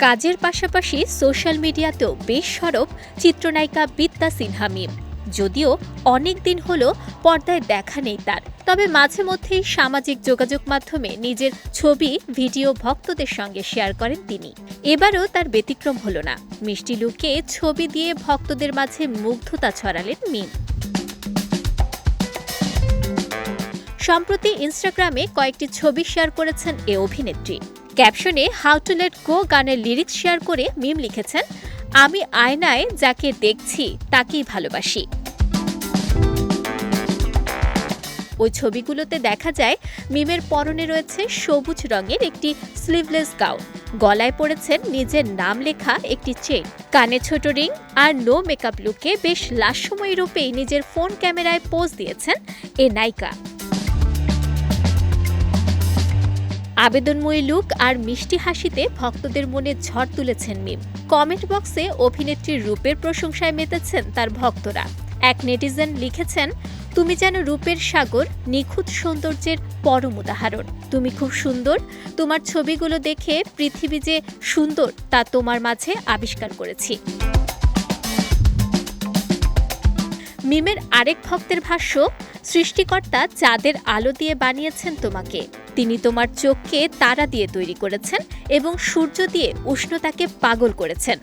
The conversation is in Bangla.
কাজের পাশাপাশি সোশ্যাল মিডিয়াতেও বেশ সরব চিত্রনায়িকা বিদ্যা সিনহা মিম। যদিও অনেক দিন হলো পর্দায় দেখা নেই তার। তবে মাঝে মধ্যেই সামাজিক যোগাযোগ মাধ্যমে নিজের ছবি, ভিডিও ভক্তদের সঙ্গে শেয়ার করেন তিনি। এবারও তার ব্যতিক্রম হলো না। মিষ্টি লুকে ছবি দিয়ে ভক্তদের মাঝে মুগ্ধতা ছড়ালেন মিম। সম্প্রতি ইনস্টাগ্রামে কয়েকটি ছবি শেয়ার করেছেন এ অভিনেত্রী। ক্যাপশনে হাউ টু লেট গো গানের লিরিক্স শেয়ার করে মিম লিখেছেন, আমি আয়নায় যাকে দেখছি তাকেই ভালোবাসি। ওই ছবিগুলোতে দেখা যায় মিমের পরনে রয়েছে সবুজ রঙের একটি স্লিভলেস গাউন গলায় পড়েছেন নিজের নাম লেখা একটি চেইন কানে ছোট রিং আর নো মেকআপ লুকে বেশ লাস্যময়ী রূপেই নিজের ফোন ক্যামেরায় পোজ দিয়েছেন এ নায়িকা। আবেদনময়ী লুক আর মিষ্টি হাসিতে ভক্তদের মনে ঝড় তুলেছেন মিম। কমেন্ট বক্সে অভিনেত্রীর রূপের প্রশংসায় মেতেছেন তার ভক্তরা। এক নেটিজেন লিখেছেন, তুমি যেন রূপের সাগর, নিখুঁত সৌন্দর্যের পরম উদাহরণ। তুমি খুব সুন্দর, তোমার ছবিগুলো দেখে পৃথিবী যে সুন্দর, তা তোমার মাঝে আবিষ্কার করেছি। মিমের আরেক ভক্তের ভাষ্য, সৃষ্টিকর্তা চাঁদের আলো দিয়ে বানিয়েছেন তোমাকে। তিনি তোমার চোখকে তারা দিয়ে তৈরি করেছেন এবং সূর্য দিয়ে উষ্ণতাকে পাগল করেছেন।